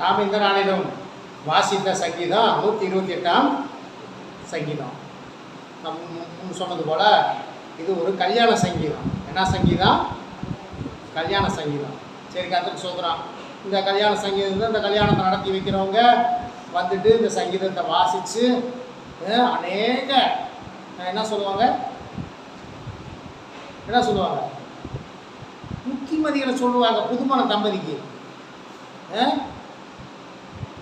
நாம் இந்த நாளிலும் வாசித்த சங்கீதம் நூற்றி இருபத்தி எட்டாம் சங்கீதம். நம் சொன்னது போல் இது ஒரு கல்யாண சங்கீதம். என்ன சங்கீதம்? கல்யாண சங்கீதம். சரி கற்றுக்கு சொல்கிறான் இந்த கல்யாண சங்கீதத்தை இந்த கல்யாணத்தை நடத்தி வைக்கிறவங்க வந்துட்டு இந்த சங்கீதத்தை வாசித்து அநேக என்ன சொல்லுவாங்க? என்ன சொல்லுவாங்க? புத்திமதிகளை சொல்லுவாங்க புதுமண தம்பதிக்கு.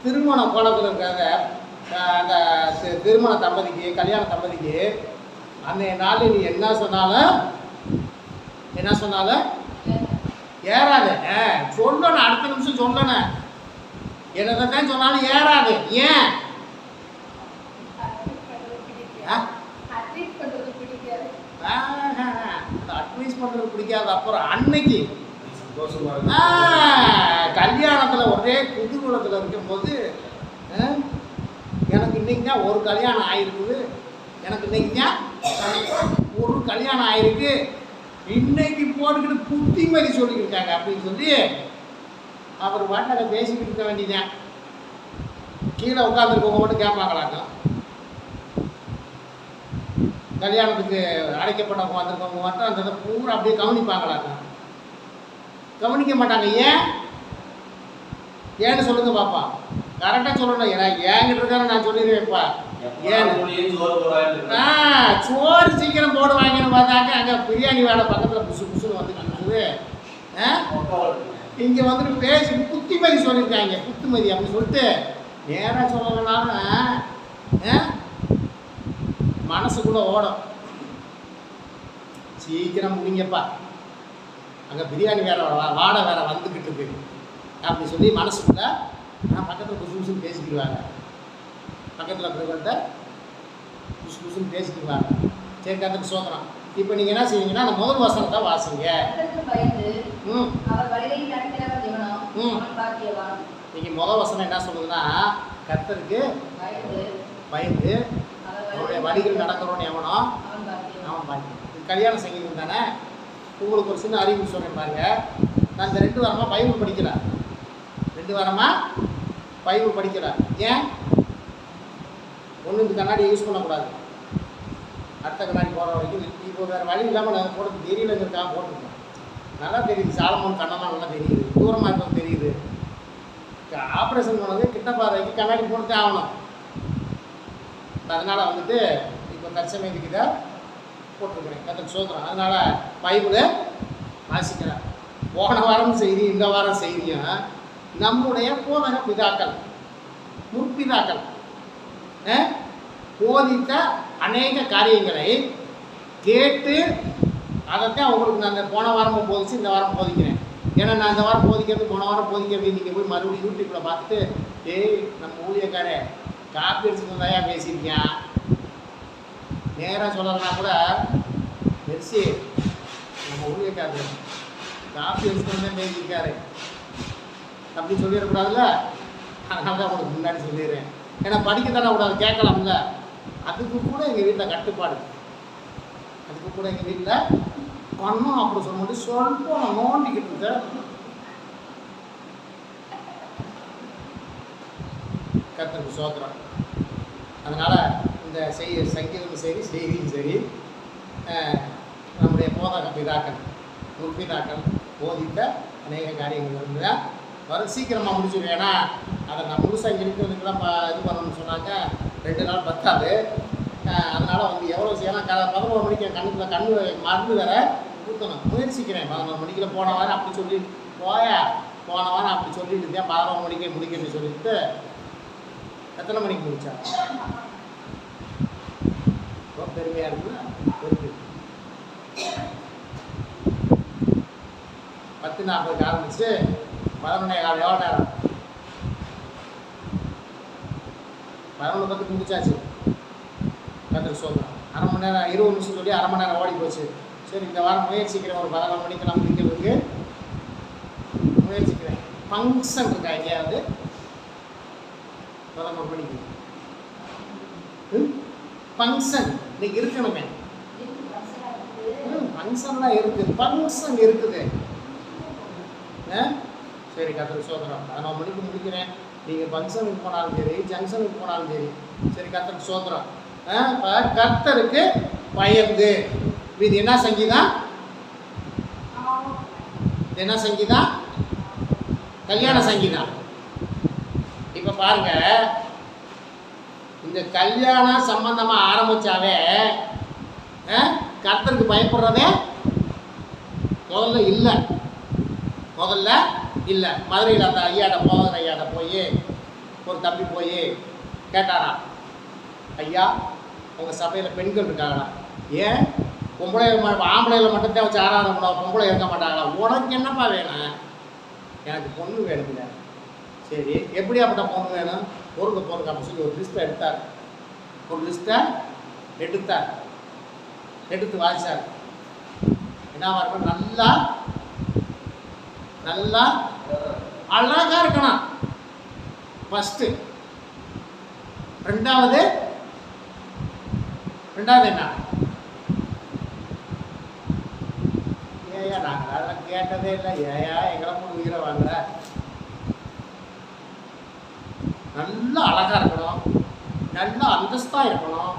அஹ், திருமண குளத்தில் இருக்கிறத அஹ், அந்த திருமண தம்பதிக்கு கல்யாண தம்பதிக்கு அன்றைய நாளில் நீ என்ன சொன்னாலும் என்ன சொன்னாலும் ஏறாது. சொல்லணும் அடுத்த நிமிஷம் சொல்லணும். என்னதை தான் சொன்னாலும் ஏறாது. ஏன்? அட்வைஸ் பண்ணுறது பிடிக்காது. அப்புறம் அன்னைக்கு கல்யாணத்தில் ஒரே குதூகலத்தில் இருக்கும்போது எனக்கு இன்னைக்கு தான் ஒரு கல்யாணம் ஆயிருக்குது. எனக்கு இன்னைக்கு தான் ஒரு கல்யாணம் ஆயிருக்கு. இன்னைக்கு போட்டுக்கிட்டு புத்திமதி சொல்லிக்கிட்டு இருக்காங்க அப்படின்னு சொல்லி அவர் வாட்டை பேசிக்கிட்டு இருக்க வேண்டியதான் கீழே உட்காந்துருக்கவங்க மட்டும் கேட்பாங்களாங்க கல்யாணத்துக்கு அடைக்கப்பட்டவங்க வந்திருக்கவங்க மட்டும் அந்த இதை பூரா அப்படியே கவனிப்பாங்களாங்க கவனிக்க மாட்டாங்க. ஏன்? ஏன்னு சொல்லுங்க பாப்பா. கரெக்டாக சொல்லணும். ஏன்னா ஏங்கிட்டு இருக்காரு நான் சொல்லிடுவேன்ப்பா சோறு சீக்கிரம் போடுவாங்கன்னு பார்த்தாக்க அங்கே பிரியாணி வேலை பக்கத்தில் புசு புசுன்னு வந்துட்டு இருக்குது ஆ? இங்கே வந்துட்டு பேசி புத்திமதி சொல்லியிருக்காங்க. புத்திமதி அப்படின்னு சொல்லிட்டு நேராக சொல்லலைனாலும் ஆ, மனசுக்குள்ளே ஓடும். சீக்கிரம் முடிங்கப்பா. அங்கே பிரியாணி வேற வாடை வேற வந்துக்கிட்டு இருக்கு. அப்படி சொல்லி மனசுக்குள்ள நான் பக்கத்தில் புசு புசுன்னு பேசிக்கிடுவாங்க. பக்கத்தில் இருக்கிறவங்கள்ட்ட புசு புசுன்னு பேசிக்கிடுவாங்க. சரி கற்றுக்கு சோதனம். இப்போ நீங்கள் என்ன செய்வீங்கன்னா அந்த முதல் வசனத்தை வாசிங்க. ம். ம். இன்னைக்கு முதல் வசனம் என்ன சொல்லுதுன்னா கர்த்தருக்கு பயந்து அவருடைய வழிகள் நடக்கிறோன்னு எவனோ அவன் பாக்கி இது கல்யாண சங்கீதம் தானே? உங்களுக்கு ஒரு சின்ன அறிவு சொல்றேன் பாருங்க. நான் இந்த ரெண்டு வாரமாக பைபிள் படிக்கிறேன் ரெண்டு வாரமாக பைபிள் படிக்கிறேன் ஏன்? ஒன்று இந்த கண்ணாடியை யூஸ் பண்ணக்கூடாது. அடுத்த கண்ணாடி போகிற வரைக்கும் இப்போ வேறு வழி இல்லாமல் நாங்கள் போட்டு தெரியலங்கிறதுக்காக போட்டுருக்கோம் நல்லா தெரியுது. சாலமோன் கண்ணெல்லாம் நல்லா தெரியுது. தூரமாக இருக்கும் தெரியுது. ஆப்ரேஷன் பண்ணது கிட்ட பார்வைக்கு கண்ணாடி போட்டு ஆகணும். அதனால் வந்துட்டு இப்போ தற்சமயத்துக்கு இதை போட்டிருக்கிறேன். கத்தன் சோதரம் அதனால் பைபிளை வாசிக்கிறேன். போன வாரம் செய்தி இந்த வாரம் செய்தியும் நம்முடைய போதக பிதாக்கள் முற்பிதாக்கள் போதித்த அநேக காரியங்களை கேட்டு அதைத்தான் அவங்களுக்கு நான் இந்த போன வாரமும் போதிச்சு இந்த வாரம் போதிக்கிறேன். ஏன்னா நான் இந்த வாரம் போதிக்கிறது போன வாரம் போதிக்கிறது நீங்கள் போய் மறுபடியும் யூடியூப்பில் பார்த்துட்டு ஏய் நம்ம ஊழியக்காரே காப்பி அடிச்சுட்டு வந்தாயா பேசியிருக்கேன் நேராக சொல்லலைன்னா கூட மெர்சி நம்ம ஊழியக்காரர். காப்பி அடிச்சுட்டு வந்தே பேசியிருக்காரு அப்படின்னு சொல்லிடக்கூடாதுல்ல? அதனால தான் உங்களுக்கு முன்னாடி சொல்லிடுறேன். ஏன்னா படிக்க தானே கூடாது கேட்கலாம்ல? அதுக்கு கூட எங்கள் வீட்டில் கட்டுப்பாடு. அதுக்கு கூட எங்கள் வீட்டில் பண்ணோம் அப்படி சொல்ல முடியும் சொல்லிட்டு நான் நோண்டிக்கிட்டு இருக்கேன் கத்தருக்கு சோத்திரம். அதனால் இந்த செய் சங்கீதமும் சரி செய்தியும் சரி நம்முடைய போதக பிதாக்கள் முற்பிதாக்கள் போதித்த அநேக காரியங்கள் இருந்தால் வர சீக்கிரமாக முடிச்சிடும் ஏன்னா அதை நான் முழுசாக இருக்கிறதுக்கெல்லாம் ப இது பண்ணணும்னு சொன்னாக்க ரெண்டு நாள் பத்தாது. அதனால் வந்து எவ்வளோ செய்யலாம் க பதினோரு மணிக்கு என் கண்ணுக்குள்ள கண்ணு மருந்து வேற ஊற்றணும் முயற்சிக்கிறேன். பதினோரு மணிக்குள்ள போன வாரம் அப்படி சொல்லி போயா? போன வாரம் அப்படி சொல்லிட்டு இருந்தேன். பதினோரு மணிக்கே முடிக்கணும்னு சொல்லிட்டு எத்தனை மணிக்கு முடித்தேன் ரொம்ப பெருமையாக இருக்கு பத்து நாற்பதுக்கு ஆரம்பிச்சு பதினொன்னே கால் எவ்வளோ நேரம்? பதினொன்று பத்துக்கு முடிச்சாச்சு. கத்திர சோதனம் அரை மணி நேரம் இருபது நிமிஷம் சொல்லி அரை மணி நேரம் ஓடி போச்சு. சரி இந்த வாரம் முயற்சிக்கிறேன். ஒரு பதினொன்று மணிக்கெல்லாம் முடிக்கிறதுக்கு முயற்சிக்கிறேன். ஃபங்க்ஷன் இருக்கா எங்கேயாவது பதினொரு மணிக்கு. ஃபங்க்ஷன் இன்னைக்கு இருக்கணுமே. ஃபங்க்ஷன்லாம் இருக்குது ஃபங்க்ஷன் இருக்குது. சரி கத்தருக்கு சோதரம் பதினொரு மணிக்கு முடிக்கிறேன். நீங்கள் ஃபங்க்ஷனுக்கு போனாலும் சரி ஜங்ஷனுக்கு போனாலும் சரி. சரி கத்தருக்கு சோதரம் இப்போ கர்த்தருக்கு பயந்து. இது என்ன சங்கீதம் இது என்ன சங்கீதம் கல்யாண சங்கீதம் இப்போ பாருங்க. இந்த கல்யாணம் சம்பந்தமா ஆரம்பிச்சாவே அஹ், கர்த்தருக்கு பயப்படுறதே முதல்ல இல்லை. முதல்ல இல்லை. மதுரையில் அந்த ஐயாட்ட போகிற ஐயாட்ட போய் ஒரு தம்பி போய் கேட்டாராம் ஐயா உங்கள் சபையில் பெண்கள் இருக்காங்களா ஏன்? பொம்பளை ம- மட்டும்தான் வச்சு ஆராதனை பண்ணுவோம் பொம்பளை இருக்க மாட்டாங்களா உனக்கு என்னப்பா வேணும்? எனக்கு பொண்ணு வேணுங்க சரி எப்படியாப்பட்ட பொண்ணு வேணும்? பொறுக்க பொறுக்க அப்படின்னு சொல்லி ஒரு லிஸ்ட்டை எடுத்தார். ஒரு லிஸ்ட்டை எடுத்தார். எடுத்து வாசித்தார் என்ன இருக்கும் நல்லா நல்லா அழகாக இருக்கணும். ஃபஸ்ட்டு ரெண்டாவது ரெண்டாவது என்ன? ஏயா நாங்கள் அதெல்லாம் கேட்டதே இல்லை. ஏயா எங்களை மூணு உயிரை வாங்குற. நல்லா அழகா இருக்கணும். நல்லா அந்தஸ்தா இருக்கணும்.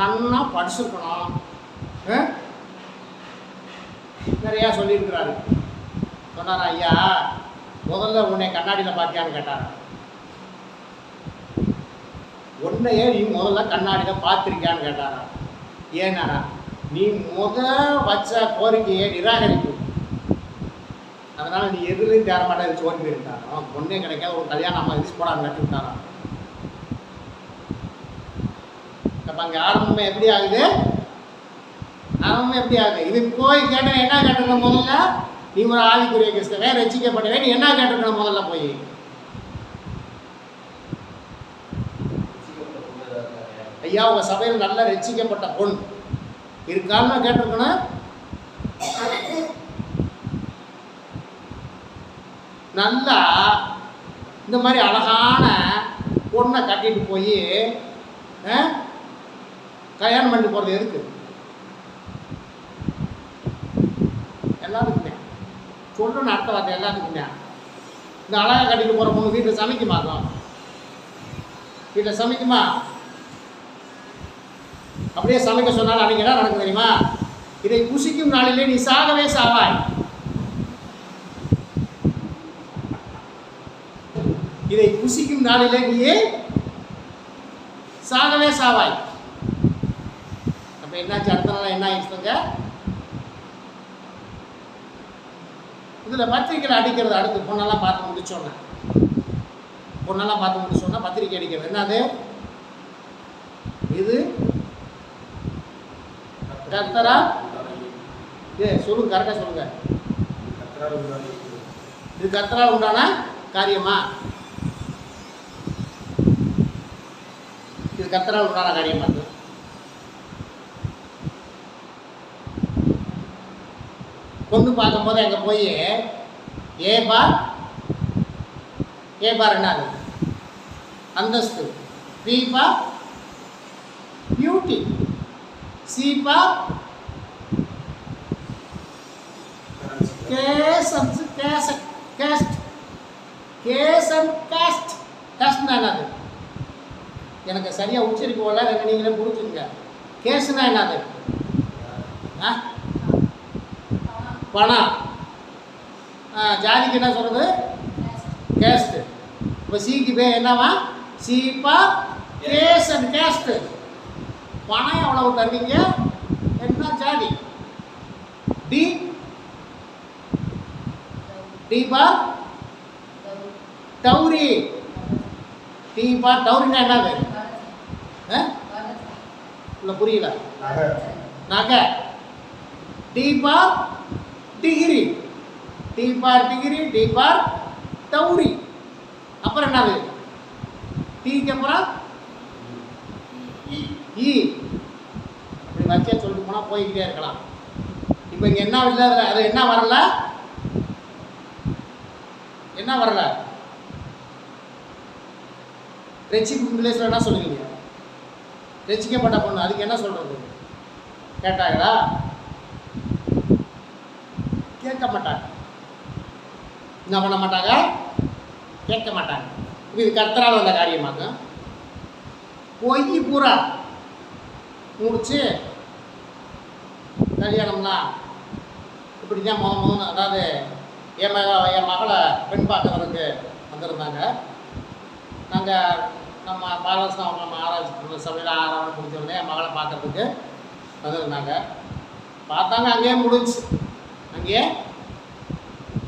நல்லா படிச்சிருக்கணும். நிறையா சொல்லியிருக்கிறாரு. சொன்னார் ஐயா முதல்ல உன்னை கண்ணாடியில் பார்த்தியான்னு கேட்டார். உன்னையே நீ முதல்ல கண்ணாடியில் பார்த்துருக்கியான்னு கேட்டாரா. ஏன்னா நீ முத வச்ச கோரிக்கையை நிராகரிப்பு. அதனால நீ எதுலேயும் தேர மாட்டேன் ஓடி போயிருந்தாராம் அவன் பொண்ணே கிடைக்காத ஒரு கல்யாணம் அம்மா எதிர்த்து போட கட்டி விட்டாராம் அப்போ அங்கே ஆரம்பமே எப்படி ஆகுது? ஆரம்பமே எப்படி ஆகுது? இது போய் கேட்டேன் என்ன கேட்டிருக்க முதல்ல? நீ ஒரு ஆவிக்குரிய கிறிஸ்தவே ரசிக்கப்பட்டவே நீ என்ன கேட்டிருக்க முதல்ல போய்? ஐயா உங்க சபையில் நல்ல ரசிக்கப்பட்ட பொன். இருக்கான்னு கேட்டிருக்கணும்? நல்லா இந்த மாதிரி அழகான பொண்ணை கட்டிட்டு போய் கல்யாணம் பண்ணி போகிறது எதுக்கு? எல்லாத்துக்குமே. சொல்லணும்னு அர்த்த வார்த்தை எல்லாத்துக்குமே. இந்த அழகாக கட்டிட்டு போகிற பொண்ணு வீட்டில் சமைக்குமாக்கும் வீட்டில் சமைக்குமா? அப்படியே சமைக்க சொன்னாலும் அன்றைக்கி என்ன நடக்கும் தெரியுமா? இதை புசிக்கும் நாளிலே நீ சாகவே சாவாய். இதை புசிக்கும் நாளிலே நீயே சாகவே சாவாய். அப்ப என்னாச்சு? அடுத்த நாள் என்ன ஆயிடுச்சுங்க இதில் பத்திரிக்கையில் அடிக்கிறது அடுத்து பொண்ணெல்லாம் பார்த்து முடிச்சோன்னே பொண்ணெல்லாம் பார்த்து முடிச்சோன்னா பத்திரிக்கை அடிக்கிறது. என்னது? இது? கர்த்தரா? ஏ சொல்லுங்க கரெக்டாக சொல்லுங்க. இது கர்த்தரால் உண்டான காரியமா? இது கத்தரால் உண்டான காரியமா இது கொண்டு பார்க்கும்போது அங்கே போய் ஏ பார் ஏ பார் என்னது அந்தஸ்து. B for beauty. C for கேசன்ஸ் கேச கேஸ்ட். கேசன் காஸ்ட். காஸ்ட்னா என்னது? எனக்கு சரியாக வரல அதை நீங்களே புரிஞ்சுங்க கேஸ்னா என்னது? ஆ? பணம். ஜாதிக்கு என்ன சொல்கிறது கேஸ்ட்டு இப்போ சிக்கு பேர் என்னவா? சீப்பா கேஸ் அண்ட் கேஸ்ட்டு பணம் எவ்வளவு தருவீங்க? என்ன ஜாதி? D Deepa dowry. டீபா டவுரினா என்னது? ஆ இல்லை புரியல? நகை. D for degree D for degree D for dowry அப்புறம் என்னது? டீக்கு அப்புறம்? இ இப்படி வச்சே சொல்லிட்டு போனால் போய்கிட்டே இருக்கலாம். இப்போ இங்கே என்ன இல்லை அது என்ன வரல? என்ன வரல? ரெச்சிப்பு இங்கிலீஷில் என்ன சொல்லுவீங்க. ரசிக்கப்பட்ட பொண்ணு அதுக்கு என்ன சொல்கிறது கேட்டாங்களா? கேட்க மாட்டாங்க. என்ன பண்ண மாட்டாங்க? கேட்க மாட்டாங்க. இது கர்த்தரால் வந்த காரியமாங்க பொய் பூரா முடிச்சு கல்யாணம்லாம் இப்படி தான் முத முதல் அதாவது என் மக என் மகளை பெண் பார்க்கறதுக்கு வந்திருந்தாங்க. நாங்கள் நம்ம பாலஸ்தானம் நம்ம ஆராய்ச்சி சபையில் ஆறாவது முடிச்ச உடனே என் மகளை பார்க்கறதுக்கு வந்திருந்தாங்க. பார்த்தாங்க அங்கேயே முடிஞ்சு. அங்கேயே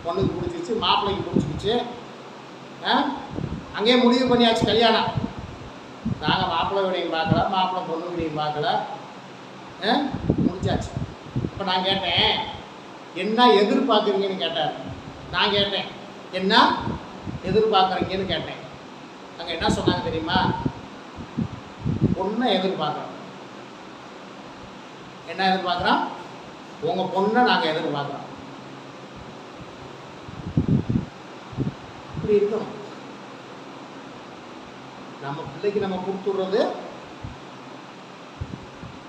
பொண்ணுக்கு பிடிச்சிச்சு மாப்பிள்ளைக்கு பிடிச்சிக்கிச்சு ஆ? அங்கேயே முடிவு பண்ணியாச்சு கல்யாணம். நாங்கள் மாப்பிள்ளை வீடையும் பார்க்கல மாப்பிள்ளை பொண்ணு வீடையும் பார்க்கல. ஆ? முடிச்சாச்சு இப்போ நான் கேட்டேன் என்ன எதிர்பார்க்குறீங்கன்னு? கேட்டார். நான் கேட்டேன் என்ன எதிர்பார்க்குறீங்கன்னு? கேட்டேன். அங்கே என்ன சொன்னாங்க தெரியுமா? பொண்ணை எதிர்பார்க்குறோம் என்ன எதிர்பார்க்குறோம்? உங்கள் பொண்ணை நாங்கள் எதிர்பார்க்குறோம். இப்படி இருக்கணும். நம்ம பிள்ளைக்கு நம்ம கொடுத்துடுறது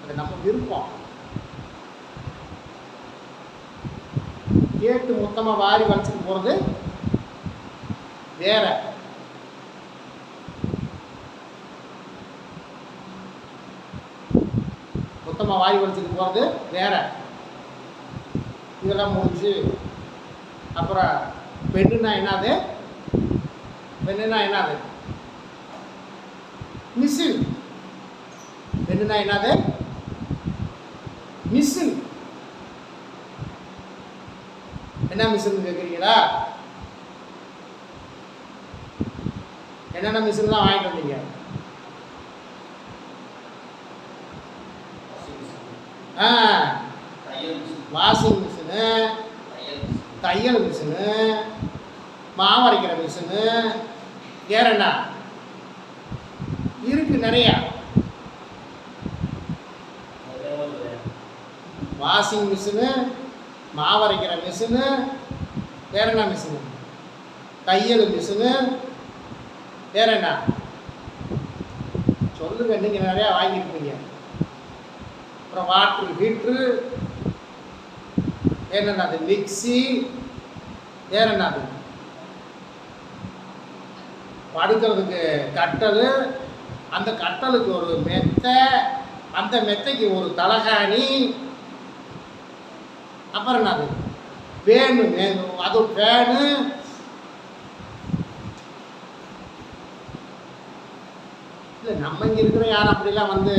அது நம்ம விருப்பம். கேட்டு மொத்தமாக வாரி வலிச்சுட்டு போகிறது வேற. சுத்தமாக வாய் வலிச்சுட்டு போகிறது வேற. இதெல்லாம் முடிஞ்சு அப்புறம் பெண்ணுனா என்னது? பெண்ணுனா என்னது? மிஸ்ஸில் பெண்ணுனா என்னது? மிஸ்ஸில் என்ன மிஷின் கேட்குறீங்களா என்னென்ன மிஷின் தான் வாங்கிட்டு வந்தீங்க? வாஷிங் மிஷினு தையல் மிஷினு மாவு அரைக்கிற மிஷினு ஏறண்டா என்ன? இருக்கு நிறையா. வாஷிங் மிஷினு மாவரைக்கிற மிஷினு வேற என்ன மிஷினு? தையல் மிஷினு வேற என்ன? சொல்லுங்க நீங்கள் நிறையா வாங்கியிருப்பீங்க அப்புறம் வாட்டர் ஹீட்ரு வேற என்னது மிக்ஸி படுக்கிறதுக்கு கட்டல் அந்த கட்டலுக்கு ஒரு மெத்தை அந்த மெத்தைக்கு ஒரு தலகாணி அப்புறம் என்னது? பேனு மே- அது பேனு இல்லை நம்ம இங்கே இருக்கிற யாரும் அப்படிலாம் வந்து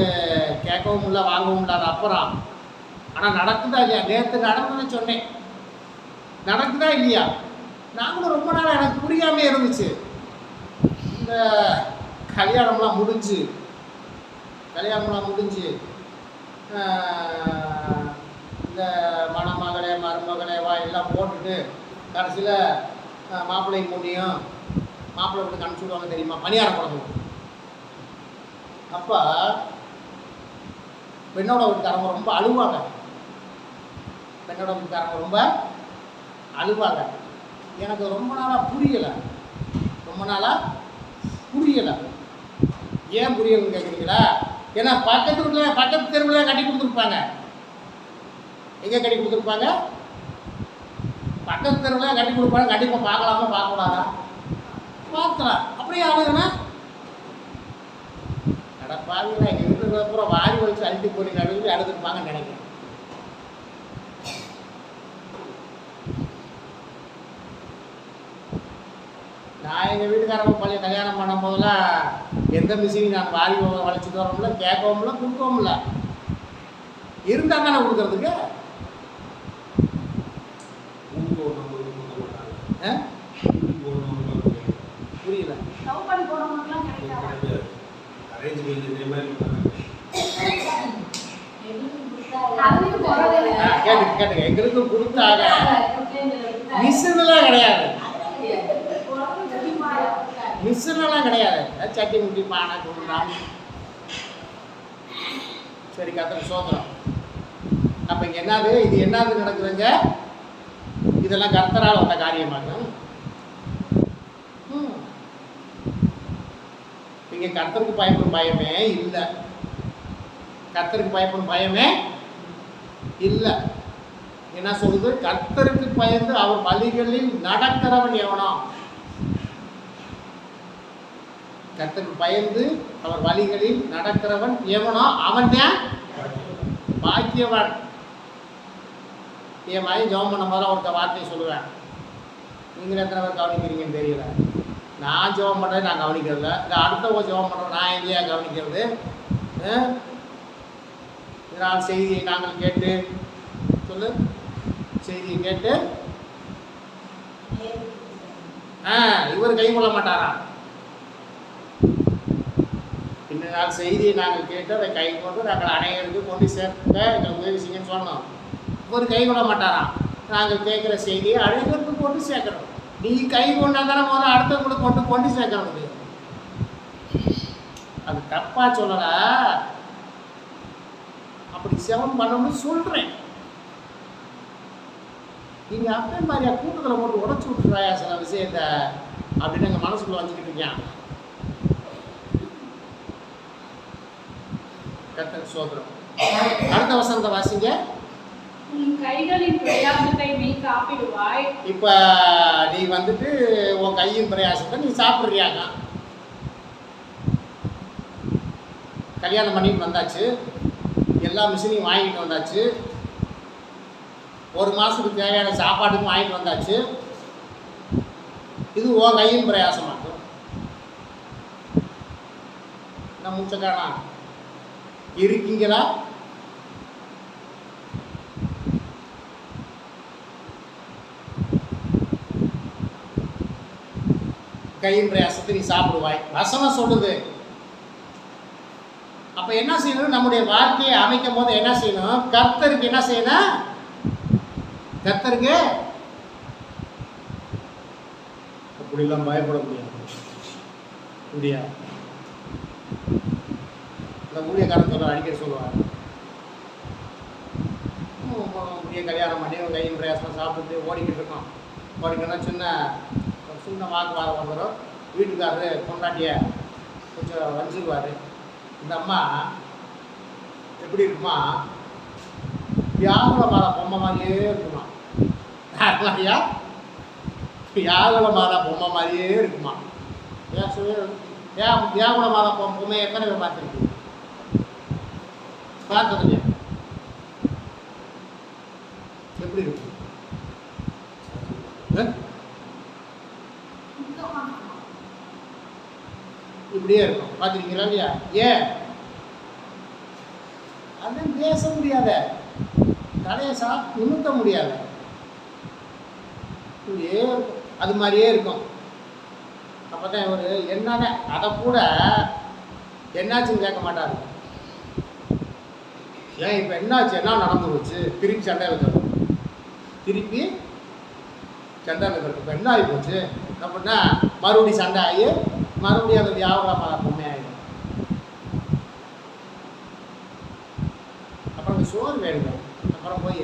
கேட்கவும் இல்லை வாங்கவும் இல்லாத அப்புறம். ஆனால் நடக்குதா இல்லையா? நேற்று நடந்ததுன்னு சொன்னேன். நடக்குதா இல்லையா? நாங்களும் ரொம்ப நாள் எனக்கு புரியாமே இருந்துச்சு. இந்த கல்யாணம்லாம் முடிஞ்சு கல்யாணம்லாம் முடிஞ்சு இந்த மணமகளே மருமகளே வா எல்லாம் போட்டுட்டு கடைசியில் மாப்பிள்ளை முடியும் மாப்பிள்ளை விட்டு அனுப்பிச்சி விடுவாங்க தெரியுமா? பணியாரம் குழம்பு அப்போ பெண்ணோட வீட்டுக்காரங்க ரொம்ப அழுவாங்க. பெண்ணோட வீட்டுக்காரங்க ரொம்ப அழுவாங்க. எனக்கு ரொம்ப நாளாக புரியலை. ரொம்ப நாளாக புரியலை. ஏன் புரியலன்னு கேட்குறீங்களா ஏன்னா பக்கத்து வீட்டில் பக்கத்து தெருவில் கட்டி கொடுத்துருப்பாங்க. எங்கே கட்டி கொடுத்துருப்பாங்க? பக்கத்து தெருவில் கட்டி கொடுப்பாங்க. கண்டிப்பாக பார்க்கலாமா? பார்க்கக்கூடாதா பார்க்கலாம். அப்படியே ஆளுங்கன்னா அடப்பாவிங்களா எங்கள் வீட்டுக்கு அப்புறம் வாரி வச்சு அழுத்தி போய் நடுவில் அழுதுருப்பாங்கன்னு நினைக்கிறேன். நான் எங்கள் வீட்டுக்காரங்க பழைய கல்யாணம் பண்ணும் போதெல்லாம் எந்த மிஷினையும் நான் வாரி வளைச்சிட்டு வரோம்ல கேட்கவும்ல கொடுக்கவும்ல இருந்தால் தானே கொடுக்கறதுக்கு? புரியல லவ் பண்ணி போறவங்களுக்குலாம் கிடைக்காதா அதுலயும் போறதே ஆ, கேட்டுங்க கேட்டுங்க எங்களுக்கு கொடுத்தாங்க மிஷின்லாம் கிடையாது மிஷின்லாம் கிடையாது சட்டி முட்டி பானை குண்டாம் சரி கத்திர சோதனம் அப்போ இங்கே என்னது இது என்னது நடக்குதுங்க இதெல்லாம் கர்த்தரால் வந்த காரியமாகும் ம். இங்கே கத்தருக்கு பயப்படும் பயமே இல்லை. கத்தருக்கு பயப்படும் பயமே இல்லை. என்ன சொல்லுது? கத்தருக்கு பயந்து அவர் வழிகளில் நடக்கிறவன் எவனோ. கத்தருக்கு பயந்து அவர் வழிகளில் நடக்கிறவன் எவனோ அவன் பாக்கியவன். என் மாதிரி ஜெபம் பண்ணும் போது அவர்கிட்ட வார்த்தையை சொல்லுவேன். நீங்கள் எத்தனை பேர் கவனிக்கிறீங்கன்னு தெரியல. நான் ஜெபம் பண்ணுறது நான் கவனிக்கிறதில்ல. இல்லை அடுத்தவங்க ஜெபம் பண்ணுறோம் நான் எங்கேயா கவனிக்கிறது? இதனால் செய்தியை நாங்கள் கேட்டு சொல்லு. செய்தியை கேட்டு. ஆ இவர் கை கொள்ள மாட்டாரா? இந்த நாள் செய்தியை நாங்கள் கேட்டு அதை கை கொண்டு நாங்கள் அனைவருக்கு கொண்டு சேர்க்க எங்கள் உதவி செய்யன்னு சொன்னோம். இவர் கை கொள்ள மாட்டாராம் நாங்கள் கேட்குற செய்தியை அனைவருக்கும் கொண்டு சேர்க்கிறோம் நீ கை கொண்டா தானே முதல்ல அடுத்தவங்களுக்கு கொண்டு கொண்டு சேர்க்க முடியும் அது தப்பா சொல்லல. அப்படி செவன் பண்ணணும்னு சொல்றேன். நீங்க அப்பே மாதிரியா கூட்டத்தில் போட்டு உடச்சு விட்டுறாயா சில விஷயத்த? அப்படின்னு எங்க மனசுக்குள்ள வந்துக்கிட்டு இருக்கேன் கர்த்தர் சோதரம் அடுத்த வசந்த வாசிங்க. இப்போ நீ வந்துட்டு உன் கையின் பிரயாசத்தை நீ சாப்பிட்றியாங்க கல்யாணம் பண்ணிட்டு வந்தாச்சு. எல்லா மிஷினையும் வாங்கிட்டு வந்தாச்சு. ஒரு மாதத்துக்கு தேவையான சாப்பாட்டுக்கும் வாங்கிட்டு வந்தாச்சு. இது உன் கையின் பிரயாசமாக்கும் நான் மூச்சக்கானா இருக்கீங்களா? கையின் பிரயாசத்தை நீ சாப்பிடுவாய் வசனம் சொல்லுது அப்ப என்ன செய்யணும் நம்முடைய வாழ்க்கையை அமைக்கும் போது என்ன செய்யணும் கர்த்தருக்கு என்ன செய்யணும் கர்த்தருக்கு அப்படிலாம் பயப்பட முடியாது முடியாது இந்த ஊழியக்காரன் சொல்ல அடிக்கடி சொல்லுவார் முடிய கல்யாணம் பண்ணி கையின் பிரயாசம் சாப்பிட்டு ஓடிக்கிட்டு இருக்கோம் ஓடிக்கிட்டா சின்ன சின்ன வாக்குவாதம் வந்துடும் வீட்டுக்காரரு பொண்டாட்டிய கொஞ்சம் வஞ்சிக்குவார். இந்த அம்மா எப்படி இருக்குமா? வியாகுல மாதா பொம்மை மாதிரியே இருக்குமா? யார் மாதிரியா வியாகுல மாதா பொம்மை மாதிரியே இருக்குமா? பேசவே ஏன் வியாகுல மாதா பொம்மை எத்தனை பேர் பார்த்துருக்கீங்க? பார்த்தது எப்படி இருக்கு ஆ? இங்க உட்காந்துக்கணும். இப்படியே இருக்கும். பார்த்துருக்கீங்களா இல்லையா? ஏன்? அது பேச முடியாத தலையை சா நிமித்த முடியாத. இப்படியே இருக்கும். அது மாதிரியே இருக்கும். அப்போ தான் இவர் என்னன்னு அதை கூட என்னாச்சுன்னு கேட்க மாட்டாரு. ஏன் இப்போ என்னாச்சு? என்ன நடந்து போச்சு? திருப்பி சண்டை இருக்கிறது திருப்பி சண்டை இருக்கிறது இப்போ என்ன ஆகி போச்சு? அப்படின்னா மறுபடியும் சண்டை ஆகி மறுபடியும் அந்த வியாபாரம் பொம்மை ஆகிடும் அப்புறம் சோறு வேணுங்க அப்புறம் போய்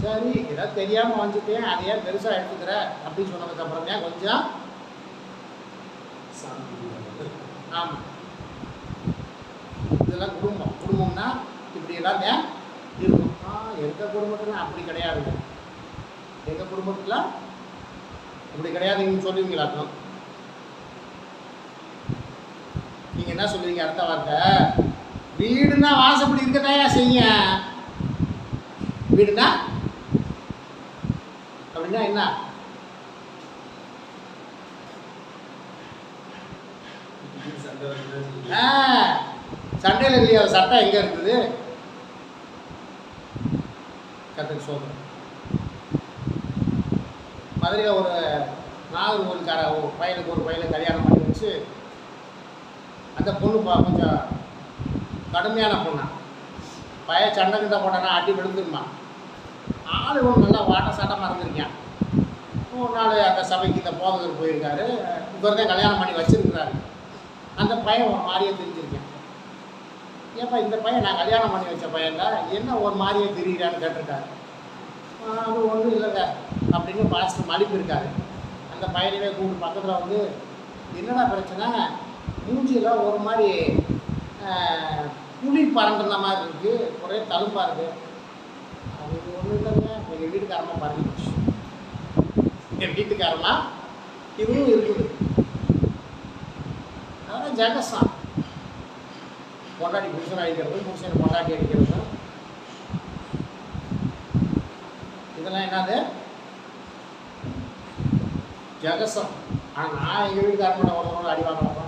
சரி ஏதாவது தெரியாமல் வந்துட்டேன் அதை ஏன் பெருசாக எடுத்துக்கிற அப்படின்னு சொன்னதுக்கு அப்புறம் கொஞ்சம் ஆமாம் இதெல்லாம் குடும்பம். குடும்பம்னா இப்படியெல்லாம் தான் இருக்கும். ஆ எங்கள் குடும்பத்தில் அப்படி கிடையாதுங்க. எங்கள் குடும்பத்தில் இப்படி கிடையாதுன்னு சொல்லுவீங்களாக்கும் நீங்கள் என்ன சொல்லுவீங்க அடுத்த வார்த்தை? வீடுனா வாசப்படி இருக்கதாயா செய்ய? வீடுனா அப்படின்னா என்ன? சண்டையில் இல்லையா? சட்டம் எங்கே இருக்குது? கற்றுக்கு சோதனை. மதுரையில் ஒரு நாகர்கோவில்கார ஒரு பையனுக்கு ஒரு பையனை கல்யாணம் பண்ணி வச்சு அந்த பொண்ணு பா கொஞ்சம் கடுமையான பொண்ணா. பையன் சண்டை கிட்ட போட்டானா அடி விழுந்துருமா. ஆள் ஒன்று நல்லா வாட்ட சாட்டமாக இருந்திருக்கான் ஒரு நாள் அந்த சபைக்கு இந்த போதகர் போயிருக்காரு. இவர் தான் கல்யாணம் பண்ணி வச்சுருக்கிறாரு. அந்த பையன் ஒரு மாதிரியே தெரிஞ்சிருக்கேன். ஏப்பா இந்த பையன் நான் கல்யாணம் பண்ணி வச்ச பையன்டா? என்ன ஒரு மாதிரியே தெரியுறான்னு கேட்டிருக்காரு. அது ஒன்றும் இல்லைங்க அப்படின்னு பாஸ்டர் மலிப்பு இருக்காரு. அந்த பையனவே கூப்பிட்டு பக்கத்தில் வந்து என்னடா பிரச்சனை? மூஞ்சியில் ஒரு மாதிரி புளி புலி பறந்துன மாதிரி இருக்குது ஒரே தழும்பாக இருக்குது அது ஒன்றும் இல்லைங்க. எங்கள் வீட்டுக்காரமாக பறந்துச்சு. எங்கள் என் வீட்டுக்காரமா இதுவும் இருக்குது. அதான் ஜெகசான் பொண்டாட்டி புருஷன் அடிக்கிறது புருஷன் பொண்டாட்டி அடிக்கிறது. இதெல்லாம் என்னது? ஜெகசம். ஆனால் நான் எங்கள் வீட்டுக்காரமான ஒரு அடி வாங்கலாம்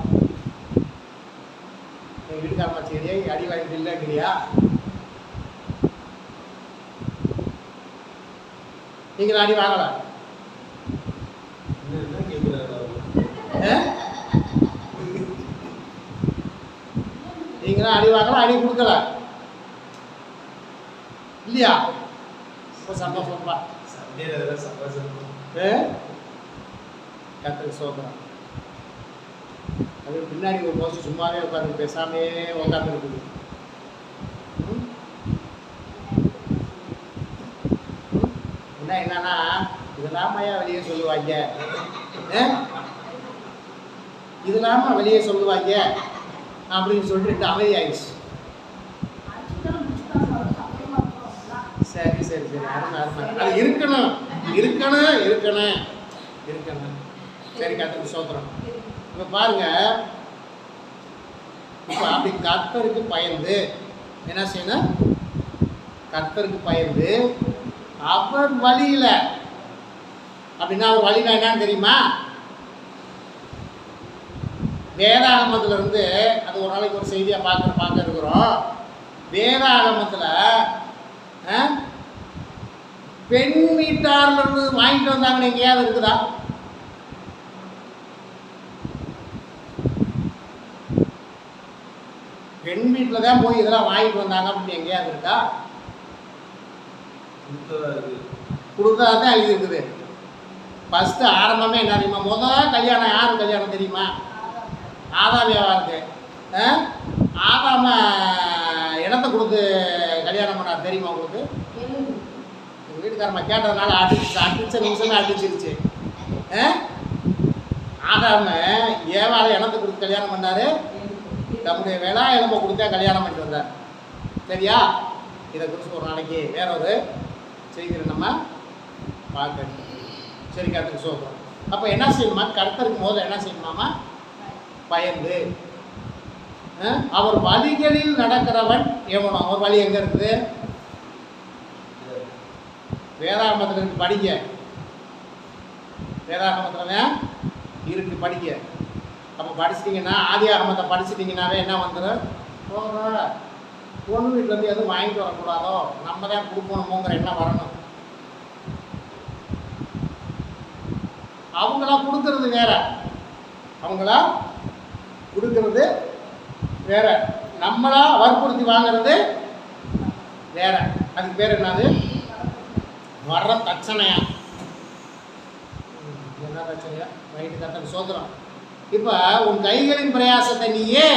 எங்கள் வீட்டுக்காரமா சரியா அடி வாங்கிட்டு இல்லைங்கிறியா நீங்கள் அடி வாங்கல? என்ன என்ன கேட்குறாரு அவரு? ஆ? நீங்களும் அடி வாங்கல அடி கொடுக்கல? இல்லையா? ரொம்ப சந்தோஷம்ப்பா. இதெல்லாம் சந்தோஷம் கத்திரி சோதரம் அது பின்னாடி ஒரு மோசம் சும்மாவே உட்காந்து பேசாமே உட்காந்து இருக்குது என்ன என்னன்னா இதெல்லாமையா வெளியே சொல்லுவாங்க. இதெல்லாம வெளியே சொல்லுவாங்க? அப்படின்னு சொல்லிட்டு அமைதி ஆயிடுச்சு. சரி சரி சரி. அருமை அருமை. அது இருக்கணும். இருக்கணும் இருக்கணும் இருக்கணும். சரி கற்றுக்கு சோத்திரம். இப்போ பாருங்க. இப்போ அப்படி கர்த்தருக்கு பயந்து என்ன செய்யணும்? கர்த்தருக்கு பயந்து அவர் வழியில். அப்படின்னா அவர் வழினா என்னன்னு தெரியுமா? வேதாகமத்துல இருந்து அது ஒரு நாளைக்கு ஒரு செய்தியை பார்க்குற பார்க்க இருக்கிறோம். வேதாகமத்தில் ஆ? பெண் வீட்டார்ல இருந்து வாங்கிட்டு வந்தாங்கன்னு எங்கேயாவது இருக்குதா? பெண் வீட்டில் தான் போய் இதெல்லாம் வாங்கிட்டு வந்தாங்க அப்படின்னு எங்கேயாவது இருக்கா? கொடுத்தா தான் எழுதி இருக்குது. ஃபஸ்ட்டு ஆரம்பமே என்ன தெரியுமா? முதல் கல்யாணம் யார் கல்யாணம் தெரியுமா? ஆதாம் வியாபாரத்து ஆதாம இடத்த கொடுத்து கல்யாணம் பண்ணார் தெரியுமா உங்களுக்கு? எங்கள் வீட்டுக்காரம்மா கேட்டதுனால அடிச்சு அடிச்ச நிமிஷமே அடிச்சிருச்சு? ஆதாம ஏவாளை இடத்த கொடுத்து கல்யாணம் பண்ணாரு? தம்முடைய வேளா எலும்பை கொடுத்தா கல்யாணம் பண்ணிட்டு வந்தார் சரியா? இதை குறித்து ஒரு நாளைக்கு வேற ஒரு செய்தியில் நம்ம பார்க்கணும் சரி கருத்துக்கு சோதரம் அப்போ என்ன செய்யணுமா? கருத்தருக்கும் போது என்ன செய்யணுமாமா? பயந்து. அவர் வழிகளில் நடக்கிறவன் எவனோ? அவர் வழி எங்கே இருக்குது? வேதாகமத்தில் இருக்கு படிக்க வேதாகமத்தில் இருக்கு படிக்க அப்போ படிச்சிட்டிங்கன்னா ஆதி ஆகமத்தை படிச்சிட்டிங்கனாவே என்ன வந்துடும் பொண்ணு வீட்டிலேருந்து எதுவும் வாங்கிட்டு வரக்கூடாதோ? நம்ம தான் கொடுக்கணுமோங்கிற எண்ணம் வரணும். அவங்களாம் கொடுக்கறது வேற. அவங்களா கொடுக்கறது வேற. நம்மளா வற்புறுத்தி வாங்குறது வேற. அதுக்கு பேர் என்னது? வர்ற தட்சணையா. என்ன தட்சணையா? வயிற்று கத்தன் சோதனம் இப்போ உன் கைகளின் பிரயாசத்தை நீயே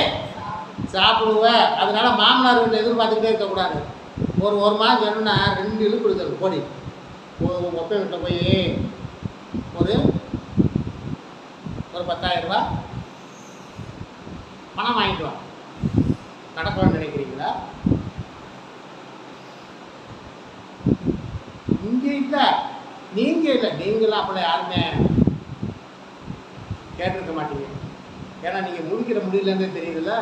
சாப்பிடுவ. அதனால மாமனார் வீட்டில் எதிர்பார்த்துக்கிட்டே இருக்கக்கூடாது. ஒரு ஒரு மாதம் வேணும்னா ரெண்டு இழுப்பு கொடுக்குறது கோடி ஒரு ஒப்பை வீட்டில் போய் ஒரு ஒரு பத்தாயிரம் ரூபா பணம் வாங்கிட்டு வா. நடக்கணும்னு நினைக்கிறீங்களா? இங்கே இல்லை. நீங்கள் இல்லை. நீங்களாம் அப்படி யாருமே கேட்டிருக்க மாட்டீங்க. ஏன்னா நீங்கள் முடிக்கிற முடியலன்னு தெரியுதுல்ல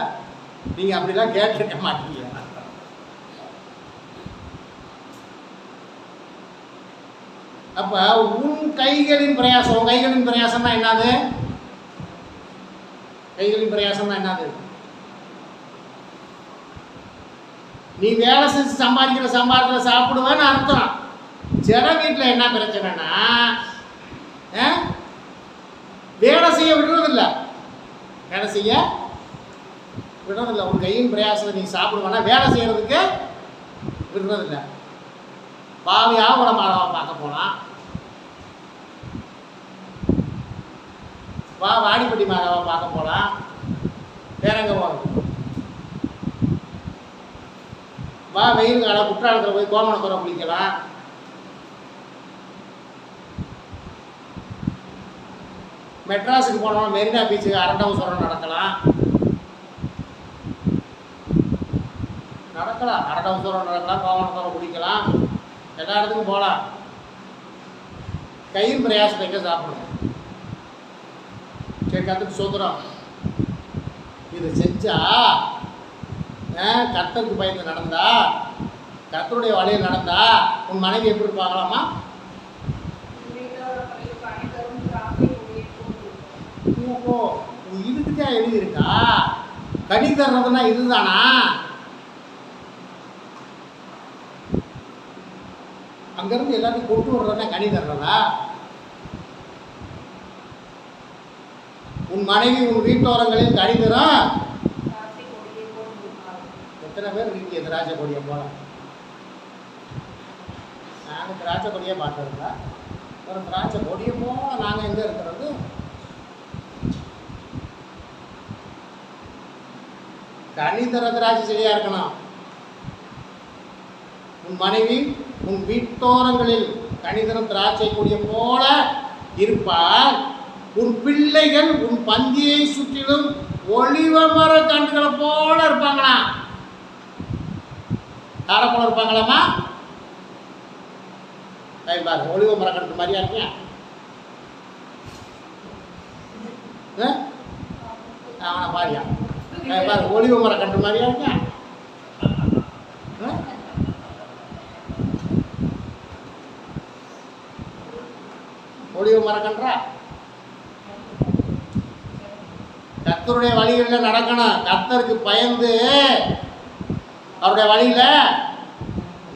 நீங்கள் அப்படிலாம் கேட்டிருக்க மாட்டீங்க. அப்போ உன் கைகளின் பிரயாசம் உன் கைகளின் பிரயாசம்னா என்னது? கைகளின் பிரயாசம்னா என்னது? நீ வேலை செஞ்சு சம்பாதிக்கிற சம்பாதிக்கிற சாப்பிடுவேன்னு அர்த்தம். சில வீட்டில் என்ன பிரச்சனைனா ஆ? வேலை செய்ய விடுறதில்லை. வேலை செய்ய விடுறதில்ல. உன் கையின் பிரயாசத்தை நீ சாப்பிடுவானா? வேலை செய்கிறதுக்கு விடுறதில்ல. பாவியாக கூட பார்க்க போகலாம் வா வாடிப்பட்டி மாதாவை பார்க்க போகலாம் வேற எங்கே போகிறது வா வெயில் காலம் குற்றாலத்தில் போய் கோமணத்துறை குளிக்கலாம். மெட்ராஸுக்கு போனோம் மெரினா பீச்சுக்கு அரண்டவு சுரம் நடக்கலாம். நடக்கலாம். அரண்டவு சுரம் நடக்கலாம். கோமணத்துறை குடிக்கலாம். எல்லா இடத்துக்கும் போகலாம். கயிறு பிரயாசத்தை எங்கே சாப்பிடணும்? சரி கத்துக்கு சுதந்திரம் இதை செஞ்சா ஆ, பயந்து நடந்தா கத்தருடைய வழியில் நடந்தா உன் மனைவி எப்படி பார்க்கலாமா வீட்டோர்களுக்கு அனைவரும் திராட்சை கொடியை போட்டு ஓஹோ இதுக்குதான் எழுதியிருக்கா? கடி தர்றதுன்னா இதுதானா? அங்கிருந்து எல்லாத்தையும் கொண்டு வர்றதுனா கனி தர்றதா? உன் மனைவி உன் வீட்டோரங்களில் கனி தரும்? எத்தனை பேர் இருக்கீங்க திராட்சை கொடியை போல? நாங்கள் திராட்சை கொடியே பார்த்ததில்ல ஒரு திராட்சை கொடியை போல நாங்கள் எங்கே இருக்கிறது? கனி தர திராட்சை செடியாக இருக்கணும் உன் மனைவி உன் வீட்டோரங்களில் கனிதரம் திராட்சை கூடிய போல இருப்பார் உன் பிள்ளைகள் உன் பந்தியை சுற்றிலும் ஒளிவ மர கண்டுகளை போல இருப்பாங்களா? யாரை போல இருப்பாங்களாமா கை ஒளிவ மர கண்டு மாதிரியா இருக்கியா அவனை பாரியா. பாரு ஒளிவ மர கட்டு மாதிரியா இருக்கா? ஒளிவு மரம் கன்றா கர்த்தருடைய வழிகளில் நடக்கணும். கர்த்தருக்கு பயந்து அவருடைய வழியில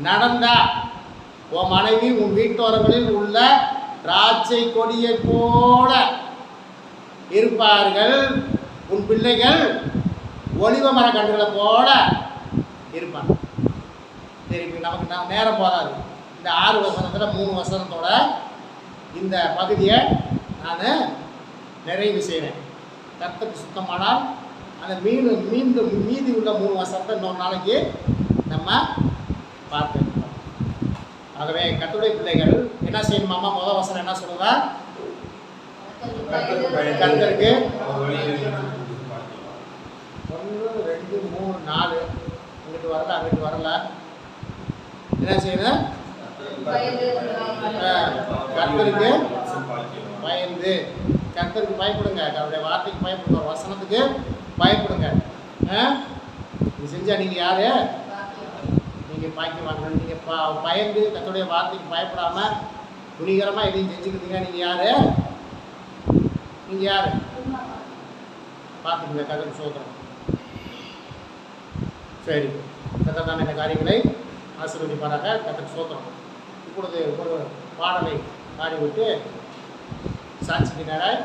நடந்தா உன் மனைவி உன் வீட்டோரங்களில் உள்ள திராட்சை கொடியை போல இருப்பார்கள். உன் பிள்ளைகள் ஒளிவ மரக்கன்றுகளை போல இருப்பாங்க. சரி இப்ப நமக்கு நான் நேரம் போதாது இந்த ஆறு வசனத்தில் மூணு வசனத்தோட இந்த பகுதியை நான் நிறைவு செய்கிறேன் கர்த்தருக்கு சுத்தமானால் அந்த மீன் மீண்டும் மீதி உள்ள மூணு வசனத்தை இன்னொரு நாளைக்கு நம்ம பார்க்கலாம் ஆகவே கர்த்தருடைய பிள்ளைகள் என்ன செய்யணுமாமா முதல் வசனம் என்ன சொல்லுதா? கர்த்தருக்கு பயந்து கர்த்தருக்கு அவர் வழியில் நடந்து பாக்கியம். ஒன்று ரெண்டு மூணு நாலு. இங்கிட்டு வரல அங்கிட்டு வரல. என்ன செய்யணும் கர்த்தருக்கு. பயந்து. கர்த்தருக்கு பயப்படுங்க. அவருடைய வார்த்தைக்கு பயப்படுங்க. வசனத்துக்கு பயப்படுங்க? இது செஞ்சா நீங்க யாரு? நீங்க பாக்கியவாங்க நீங்க ப- பயந்து கர்த்தருடைய வார்த்தைக்கு பயப்படாம துணிகரமா எதையும் செஞ்சுக்கிறீங்க நீங்க யாரு? நீங்க யாரு? பார்த்துக்கங்க கதவு சோதனம் சரி. கத்ததான இந்த காரியங்களை ஆசீர்வதிப்பாராக. கத்தர் சோதனம் இப்பொழுது ஒரு பாடலை பாடிவிட்டு சாட்சிக்கு நேராக